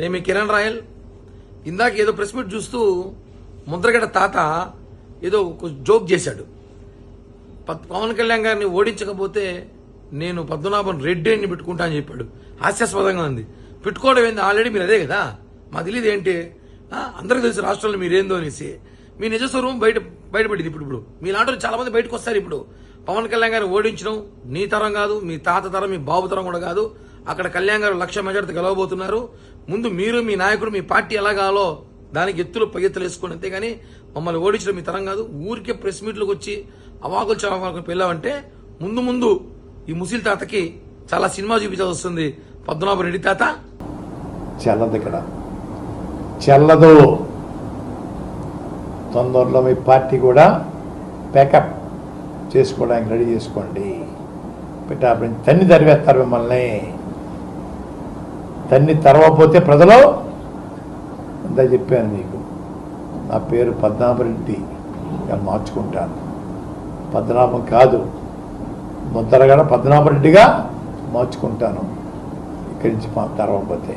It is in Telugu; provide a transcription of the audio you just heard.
నేను మీ కిరణ్ రాయల్. ఇందాక ఏదో ప్రెస్ మీట్ చూస్తూ ముద్రగడ తాత ఏదో ఒక జోక్ చేశాడు. పవన్ కళ్యాణ్ గారిని ఓడించకపోతే నేను పద్మనాభం రెడ్డి అని పెట్టుకుంటా అని చెప్పాడు. హాస్యాస్పదంగా ఉంది. పెట్టుకోవడం ఏంది? ఆల్రెడీ మీరు అదే కదా? మాకు తెలియదు ఏంటి? అందరికీ తెలుసు రాష్ట్రంలో మీరేందో అనేసి. మీ నిజస్వరూపం బయట బయటపడింది ఇప్పుడు ఇప్పుడు. మీలాంటి వాళ్ళు చాలా మంది బయటకు వస్తారు ఇప్పుడు. పవన్ కళ్యాణ్ గారిని ఓడించడం నీ తరం కాదు మీ తాత తరం మీ బాబు తరం కూడా కాదు. అక్కడ కళ్యాణ్ గారు లక్ష మెజార్టీ గెలవబోతున్నారు. ముందు మీరు మీ నాయకుడు మీ పార్టీ ఎలా దానికి ఎత్తులు పగెత్తులు వేసుకోండి అంతేగాని మమ్మల్ని ఓడించడం మీ తరం కాదు. ఊరికే ప్రెస్ మీట్లకు వచ్చి అవాకులు చవాకులు పెళ్ళామంటే ముందు ముందు ఈ ముసిల్ తాతకి చాలా సినిమా చూపించాల్సి వస్తుంది. పద్మనాభ రెడ్డి తాత. చల్లదు ఇక్కడ. చెల్లదు. తొందరలో మీ పార్టీ కూడా ప్యాకప్ చేసుకోవడానికి రెడీ చేసుకోండి. పెట్టాపడి తన్ని తరివేస్తారు మిమ్మల్ని. తన్ని తరవకపోతే ప్రజలు అంతా చెప్పాను మీకు నా పేరు పద్మనాభరెడ్డి నేను మార్చుకుంటాను. పద్మనాభం కాదు. ముద్దరగడ పద్మనాభరెడ్డిగా మార్చుకుంటాను. ఇక్కడి నుంచి మా తరవకపోతే.